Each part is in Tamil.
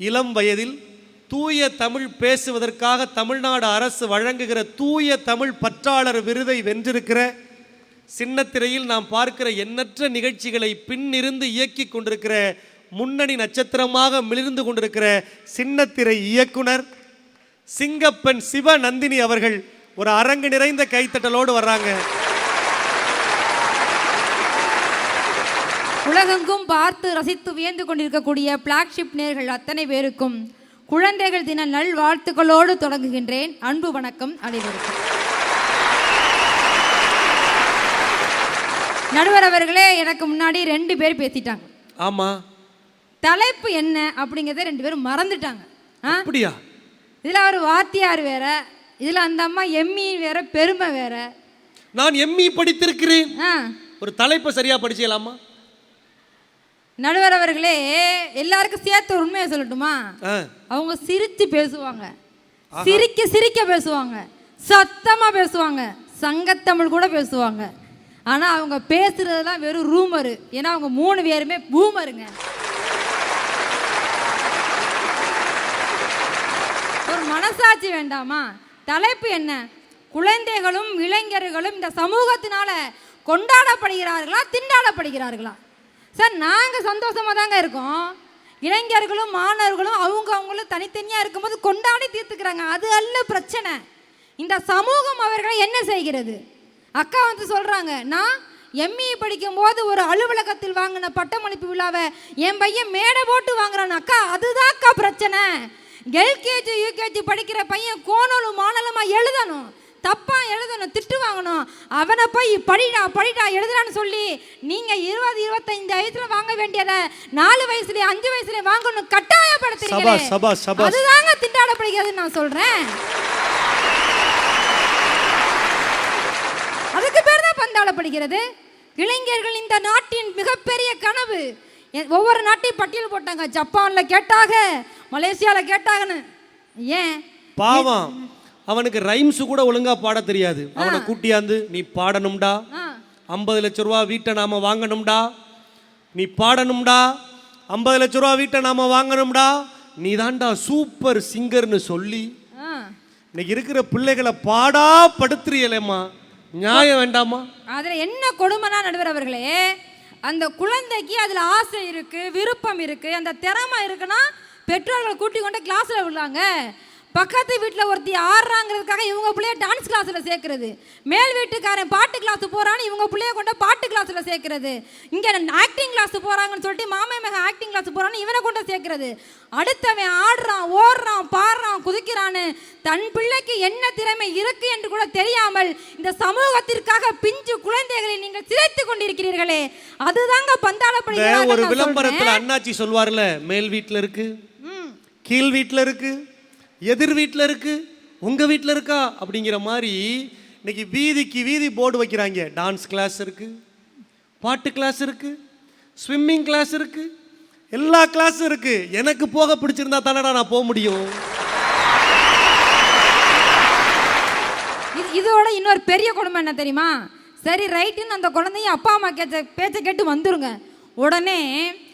இளம் வயதில் தூய தமிழ் பேசுவதற்காக தமிழ்நாடு அரசு வழங்குகிற தூய தமிழ் பற்றாளர் விருதை வென்றிருக்கிற சின்னத்திரையில் நாம் பார்க்கிற எண்ணற்ற நிகழ்ச்சிகளை பின்னிருந்து இயக்கி கொண்டிருக்கிற முன்னணி நட்சத்திரமாக மிளிர்ந்து கொண்டிருக்கிற சின்னத்திரை இயக்குனர் சிங்கப்பன் சிவ நந்தினி அவர்கள் ஒரு அரங்கு நிறைந்த கைத்தட்டலோடு வர்றாங்க. உலகெங்கும் பார்த்து ரசித்து வியந்து கொண்டிருக்கக்கூடிய பிளாக்ஷிப் நேர்கள் அத்தனை பேருக்கும் குழந்தைகள் தின நல்வாழ்த்துக்களோடு தொடங்குகின்றேன். அன்பு வணக்கம் அனைவருக்கும். நடுவர் அவர்களே எனக்கு முன்னாடி ரெண்டு பேர் பேசிட்டாங்க. ஆமா. தலைப்பு என்ன அப்படிங்கிறத ரெண்டு பேரும் மறந்துட்டாங்க. அப்படியா? இதில் அவர் வாத்தியார் வேற இதில் அந்த அம்மா எம்மி வேற பெருமை வேற. நான் எம்மி படித்திருக்கிறேன். ஆ. ஒரு தலைப்பை சரியா படிச்சலாமா நடுவர் அவர்களே எல்லாருக்கும் சேர்த்து ஒரு உண்மையை சொல்லட்டுமா? அவங்க சிரித்து பேசுவாங்க. சிரிக்க சிரிக்க பேசுவாங்க. சத்தமா பேசுவாங்க. சங்கத்தமிழ் கூட பேசுவாங்க. ஆனா அவங்க பேசுறதெல்லாம் வெறும் ரூமரு. ஏன்னா அவங்க மூணு பேருமே பூமருங்க. ஒரு மனசாட்சி வேண்டாமா? தலைப்பு என்ன? குழந்தைகளும் இளைஞர்களும் இந்த சமூகத்தினால கொண்டாடப்படுகிறார்களா திண்டாடப்படுகிறார்களா? சார் நாங்கள் சந்தோஷமாக தாங்க இருக்கோம். இளைஞர்களும் மாணவர்களும் அவங்க அவங்களும் தனித்தனியாக இருக்கும்போது கொண்டாடி தீர்த்துக்கிறாங்க. அது அல்ல பிரச்சனை. இந்த சமூகம் அவர்களை என்ன செய்கிறது? அக்கா வந்து சொல்கிறாங்க நான் எம்இ படிக்கும்போது ஒரு அலுவலகத்தில் வாங்கின பட்டமளிப்பு விழாவை என் பையன் மேடை போட்டு வாங்குறான் அக்கா. அதுதான் அக்கா பிரச்சனை எல்கேஜி யூகேஜி படிக்கிற பையன் கோணலும் மாணலமாக எழுதணும். தப்பா எழுதணும் திட்டு வாங்கணும். அவனை போய் படிடா படிடா எழுதுறான்னு சொல்லி நீங்க இருபது இருபத்தைந்து வயசுல வாங்க வேண்டியதை நாலு வயசுல அஞ்சு வயசுல வாங்கணும் சபாஷ். அதுதாங்க திண்டாடப்படுகிறதுன்னு நான் சொல்றேன். அதுக்கு பேர் தான் பந்தாடப்படுகிறது இளைஞர்கள் இந்த நாட்டின் மிகப்பெரிய கனவு. ஒவ்வொரு நாட்டையும் பட்டியல் போட்டாங்க. ஜப்பான்ல கேட்டாங்க மலேசியால கேட்டாங்கன்னு. ஏன்? பாவம். அவனுக்கு ரைம்ஸ் கூட ஒழுங்கா பாட தெரியாது. அவனை கூட்டியாந்து நீ பாடணும்டா. ஐம்பது லட்ச ரூபா வீட்டை நாம வாங்கணும்டா. நீ பாடணும்டா. ஐம்பது லட்ச ரூபா வீட்டை நாம வாங்கணும்டா. நீ தான்டா சூப்பர் சிங்கர்னு சொல்லி இன்னைக்கு இருக்கிற பிள்ளைகளை பாடா படுத்துறியலேம்மா நியாயம் வேண்டாமா? அதுல என்ன கொடுமைனா நடுவர் அவர்களே அந்த குழந்தைக்கு அதுல ஆசை இருக்கு விருப்பம் இருக்கு அந்த திறமை இருக்குன்னா பெற்றோர்கள் கூட்டி கொண்டு கிளாஸ்ல விடுறாங்க. பக்கத்து வீட்டில் ஒருத்தி ஆடுறாங்கிறதுக்காக இவங்க பிள்ளைய டான்ஸ் கிளாஸில் சேர்க்கறது. மேல் வீட்டுக்காரன் பாட்டு கிளாஸ் போகிறான்னு இவங்க பிள்ளைய கொண்டு பாட்டு கிளாஸில் சேர்க்கறது. இங்கே ஆக்டிங் கிளாஸ் போகிறாங்கன்னு சொல்லிட்டு மாமே மக ஆக்டிங் கிளாஸ் போகிறான்னு இவனை கொண்டு சேர்க்கறது. அடுத்தவன் ஆடுறான் ஓடுறான் பாடுறான் குதிக்கிறான்னு தன் பிள்ளைக்கு என்ன திறமை இருக்கு என்று கூட தெரியாமல் இந்த சமூகத்திற்காக பிஞ்சு குழந்தைகளை நீங்கள் சிதைத்து கொண்டிருக்கிறீர்களே. அதுதாங்க இந்த ஒரு விளம்பரத்துல அண்ணாச்சி சொல்வார்ல மேல் வீட்ல இருக்கு கீழ் வீட்ல இருக்கு. எதிர் வீட்டில் இருக்கு உங்கள் வீட்டில் இருக்கா? அப்படிங்கிற மாதிரி இன்னைக்கு வீதிக்கு வீதி போர்டு வைக்கிறாங்க. டான்ஸ் கிளாஸ் இருக்குது பாட்டு கிளாஸ் இருக்குது ஸ்விம்மிங் கிளாஸ் இருக்குது எல்லா கிளாஸும் இருக்குது எனக்கு போக பிடிச்சிருந்தா தானடா நான் போக முடியும்? இது இதோட இன்னொரு பெரிய கொடுமை என்ன தெரியுமா? சரி ரைட்டுன்னு அந்த குழந்தையும் அப்பா அம்மா கேட்ட பேச்சை கேட்டு வந்துருங்க. உடனே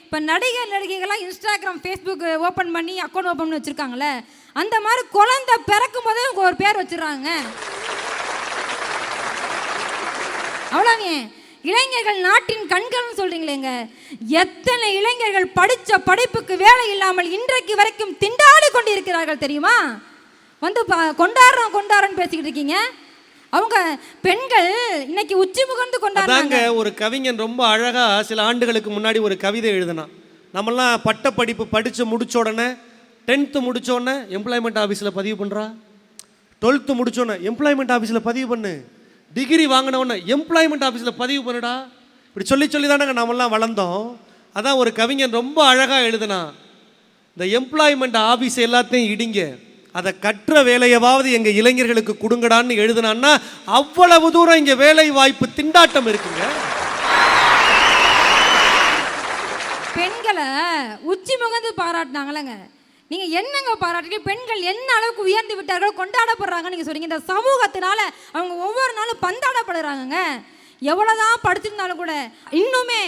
இப்போ நடிகர் நடிகைகள்லாம் இன்ஸ்டாகிராம் ஃபேஸ்புக் ஓப்பன் பண்ணி அக்கௌண்ட் ஓப்பன் பண்ணி வச்சுருக்காங்களே அந்த மாதிரி குழந்தை பிறக்கும் போதே ஒரு பேர் வச்சிடுறாங்க. அவ்வளோங்க இளைஞர்கள் நாட்டின் கண்கள்னு சொல்றீங்களேங்க. எத்தனை இளைஞர்கள் படித்த படிப்புக்கு வேலை இல்லாமல் இன்றைக்கு வரைக்கும் திண்டாடி கொண்டு இருக்கிறார்கள் தெரியுமா? வந்து கொண்டாடுறோம் கொண்டாடுறோம் கொண்டாடுறோம்னு பேசிக்கிட்டு இருக்கீங்க. அவங்க பெண்கள் இன்னைக்கு உச்சி முகந்து கொண்டாடுறாங்க ஒரு கவிஞன் ரொம்ப அழகா சில ஆண்டுகளுக்கு முன்னாடி ஒரு கவிதை எழுதினான். நம்மெல்லாம் பட்ட படிப்பு படிச்சு முடிச்ச உடனே டென்த்து முடித்தோடனே எம்ப்ளாய்மெண்ட் ஆஃபீஸில் பதிவு பண்ணுறா டுவெல்த்து முடித்தோடனே எம்ப்ளாய்மெண்ட் ஆஃபீஸில் பதிவு பண்ணு. டிகிரி வாங்கினவுடனே எம்ப்ளாய்மெண்ட் ஆஃபீஸில் பதிவு பண்ணுடா. இப்படி சொல்லி சொல்லி தானங்க நாமெல்லாம் வளர்ந்தோம். அதான் ஒரு கவிஞன் ரொம்ப அழகாக எழுதினான் இந்த எம்ப்ளாய்மெண்ட் ஆஃபீஸ் எல்லாத்தையும் இடிங்க. அதை கற்ற வேலையவாவது எங்கள் இளைஞர்களுக்கு கொடுங்கடான்னு எழுதுனான்னா அவ்வளவு தூரம் இங்கே வேலை வாய்ப்பு திண்டாட்டம் இருக்குங்க. பெண்களை உச்சி முகந்து பாராட்டினாங்களேங்க. நீங்க என்னங்க பாராட்டுறீங்க? பெண்கள் என்ன அளவுக்கு உயர்ந்து விட்டார்களோ கொண்டாடப்படுறாங்க நீங்க சொல்றீங்க. இந்த சமூகத்தினால அவங்க ஒவ்வொரு நாளும் பந்தாடப்படுறாங்கங்க. எவ்வளவுதான் படுத்திருந்தாலும் கூட இன்னுமே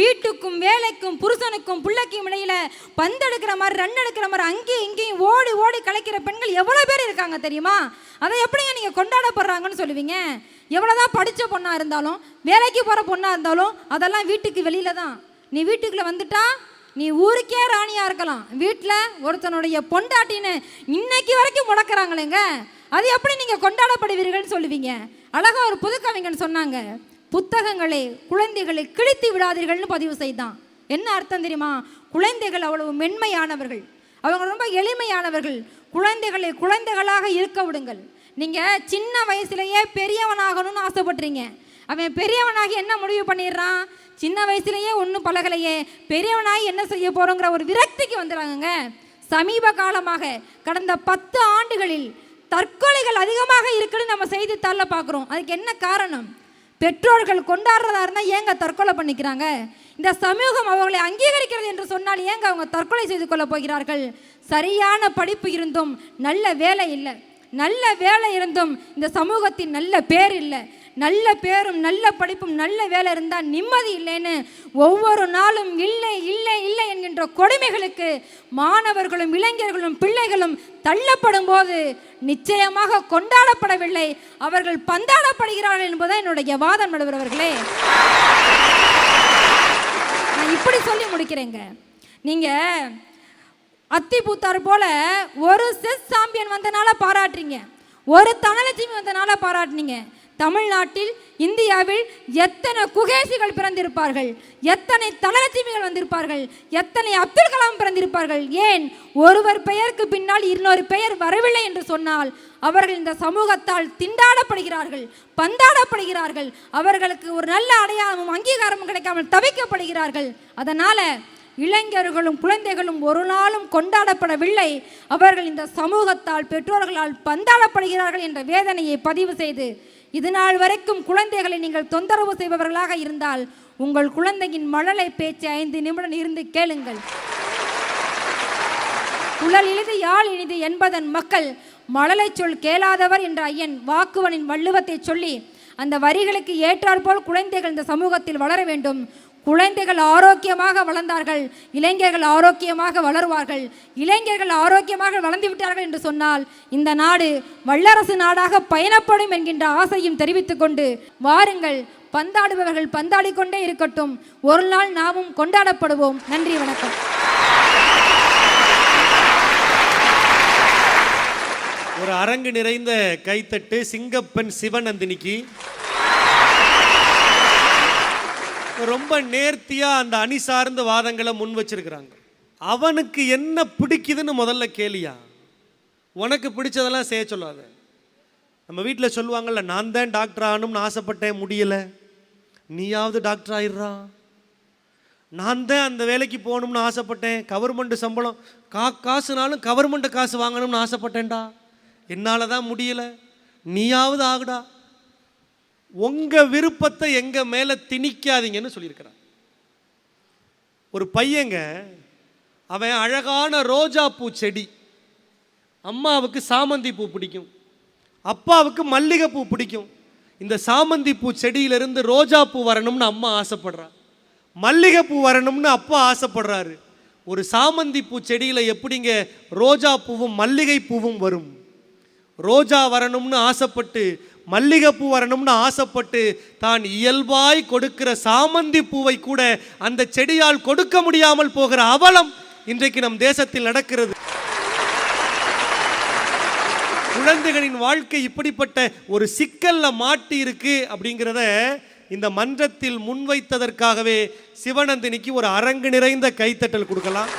வீட்டுக்கும் வேலைக்கும் புருஷனுக்கும் பிள்ளைக்கும் இடையில பந்தெடுக்கிற மாதிரி ரன் எடுக்கிற மாதிரி அங்கேயும் இங்கேயும் ஓடி ஓடி கலைக்கிற பெண்கள் எவ்வளவு பேர் இருக்காங்க தெரியுமா? அதை எப்படிங்க நீங்க கொண்டாடப்படுறாங்கன்னு சொல்லுவீங்க? எவ்வளவுதான் படிச்ச பொண்ணா இருந்தாலும் வேலைக்கு போற பொண்ணா இருந்தாலும் அதெல்லாம் வீட்டுக்கு வெளியில தான். நீ வீட்டுக்குள்ள வந்துட்டா நீ ஊருக்கே ராணியா இருக்கலாம். வீட்டில் ஒருத்தனுடைய பொண்டாட்டின்னு இன்னைக்கு வரைக்கும் முடக்கிறாங்களேங்க. அது எப்படி நீங்க கொண்டாடப்படுவீர்கள்னு சொல்லுவீங்க? அழகா ஒரு புது கவிஞன் சொன்னாங்க. புத்தகங்களை குழந்தைகளை கிழித்து விடாதீர்கள்னு பதிவு செய்தான். என்ன அர்த்தம் தெரியுமா? குழந்தைகள் அவ்வளவு மென்மையானவர்கள். அவங்க ரொம்ப எளிமையானவர்கள். குழந்தைகளை குழந்தைகளாக இருக்க விடுங்கள். நீங்க சின்ன வயசுலயே பெரியவனாகணும்னு ஆசைப்பட்றீங்க அவன் பெரியவனாகி என்ன முடிவு பண்ணிடுறான்? சின்ன வயசுலேயே ஒன்றும் பழகலையே. பெரியவனாகி என்ன செய்ய போகிறோங்கிற ஒரு விரக்திக்கு வந்துடுறாங்கங்க சமீப காலமாக கடந்த பத்து ஆண்டுகளில் தற்கொலைகள் அதிகமாக இருக்குன்னு நம்ம செய்தித்தாளில் பார்க்குறோம் அதுக்கு என்ன காரணம்? பெற்றோர்கள் கொண்டாடுறதா இருந்தால் ஏங்க தற்கொலை பண்ணிக்கிறாங்க? இந்த சமூகம் அவர்களை அங்கீகரிக்கிறது என்று சொன்னால் ஏங்க அவங்க தற்கொலை செய்து கொள்ள போகிறார்கள்? சரியான படிப்பு இருந்தும் நல்ல வேலை இல்லை. நல்ல வேலை இருந்தும் இந்த சமூகத்தின் நல்ல பேர் இல்லை. நல்ல பேரும் நல்ல படிப்பும் நல்ல வேலை இருந்தால் நிம்மதி இல்லைன்னு ஒவ்வொரு நாளும் இல்லை இல்லை இல்லை என்கின்ற கொடுமைகளுக்கு மாணவர்களும் இளைஞர்களும் பிள்ளைகளும் தள்ளப்படும் போது நிச்சயமாக கொண்டாடப்படவில்லை. அவர்கள் பந்தாடப்படுகிறார்கள் என்பதுதான் என்னுடைய வாதம் நடுவர்களே நான் இப்படி சொல்லி முடிக்கிறேங்க. நீங்கள் அத்தி பூத்தார் போல ஒரு செஸ் சாம்பியன் வந்தனால பாராட்டுறீங்க. ஒரு தனலட்சுமி வந்தனால பாராட்டுனீங்க. தமிழ்நாட்டில் இந்தியாவில் எத்தனை குகேசிகள் பிறந்திருப்பார்கள்? எத்தனை தனலட்சுமிகள் வந்திருப்பார்கள்? எத்தனை அப்துல் கலாம் பிறந்திருப்பார்கள்? ஏன் ஒருவர் பெயருக்கு பின்னால் இன்னொரு பெயர் வரவில்லை என்று சொன்னால் அவர்கள் இந்த சமூகத்தால் திண்டாடப்படுகிறார்கள் பந்தாடப்படுகிறார்கள் அவர்களுக்கு ஒரு நல்ல அடையாளமும் அங்கீகாரமும் கிடைக்காமல் தவிக்கப்படுகிறார்கள். அதனால் இளைஞர்களும் குழந்தைகளும் ஒரு நாளும் கொண்டாடப்படவில்லை. அவர்கள் இந்த சமூகத்தால் பெற்றோர்களால் பந்தாடப்படுகிறார்கள் என்ற வேதனையை பதிவு செய்து இது நாள் வரைக்கும் குழந்தைகளை நீங்கள் தொந்தரவு செய்பவர்களாக இருந்தால் உங்கள் குழந்தையின் மழலை பேச்சு ஐந்து நிமிடம் இருந்து கேளுங்கள். குழல் இனிது யாழ் இனிது என்பதன் மக்கள் மழலை சொல் கேளாதவர் என்ற ஐயன் வாக்குவனின் வள்ளுவத்தை சொல்லி அந்த வரிகளுக்கு ஏற்றாற்போல் குழந்தைகள் இந்த சமூகத்தில் வளர வேண்டும். குழந்தைகள் ஆரோக்கியமாக வளர்ந்தார்கள் இளைஞர்கள் ஆரோக்கியமாக வளருவார்கள் இளைஞர்கள் ஆரோக்கியமாக வளர்ந்து விட்டார்கள் என்று சொன்னால் இந்த நாடு வல்லரசு நாடாக பயணப்படும் என்கின்ற ஆசையும் தெரிவித்துக் கொண்டு வாருங்கள் பந்தாடுபவர்கள் பந்தாடிக்கொண்டே இருக்கட்டும். ஒரு நாள் நாமும் கொண்டாடப்படுவோம். நன்றி வணக்கம். ஒரு அரங்கு நிறைந்த கைத்தட்டு சிங்கப்பெண் சிவநந்தினிக்கு ரொம்ப நேர்த்தியாக அந்த அணி சார்ந்த வாதங்களை முன் வச்சிருக்கிறாங்க. அவனுக்கு என்ன பிடிக்குதுன்னு முதல்ல கேளியா? உனக்கு பிடிச்சதெல்லாம் செய்ய சொல்லாத. நம்ம வீட்டில் சொல்லுவாங்கல்ல நான் தான் டாக்டர் ஆகணும்னு ஆசைப்பட்டேன் முடியலை. நீயாவது டாக்டர் ஆயிடுறா. நான் தான் அந்த வேலைக்கு போகணும்னு ஆசைப்பட்டேன் கவர்மெண்ட் சம்பளம் கா காசுனாலும் கவர்மெண்ட்டு காசு வாங்கணும்னு ஆசைப்பட்டேன்டா. என்னால் தான் முடியலை. நீயாவது ஆகுடா. உங்கள் விருப்பத்தை எங்கள் மேலே திணிக்காதீங்கன்னு சொல்லியிருக்கிறான் ஒரு பையங்க அவன் அழகான ரோஜா பூ செடி அம்மாவுக்கு சாமந்தி பூ பிடிக்கும் அப்பாவுக்கு மல்லிகை பூ பிடிக்கும். இந்த சாமந்தி பூ செடியிலிருந்து ரோஜா பூ வரணும்னு அம்மா ஆசைப்படுறா. மல்லிகை பூ வரணும்னு அப்பா ஆசைப்படுறாரு. ஒரு சாமந்தி பூ செடியில் எப்படிங்க ரோஜா பூவும் மல்லிகை பூவும் வரும்? ரோஜா வரணும்னு ஆசைப்பட்டு மல்லிகைப்பூ வரணும்னு ஆசைப்பட்டு தான் இயல்பாய் கொடுக்கிற சாமந்தி பூவை கூட அந்த செடியால் கொடுக்க முடியாமல் போகிற அவலம் இன்றைக்கு நம் தேசத்தில் நடக்கிறது. குழந்தைகளின் வாழ்க்கை இப்படிப்பட்ட ஒரு சிக்கல்ல மாட்டி இருக்கு அப்படிங்கிறத இந்த மன்றத்தில் முன்வைத்ததற்காகவே சிவநந்தினிக்கு ஒரு அரங்கு நிறைந்த கைத்தட்டல் கொடுக்கலாம்.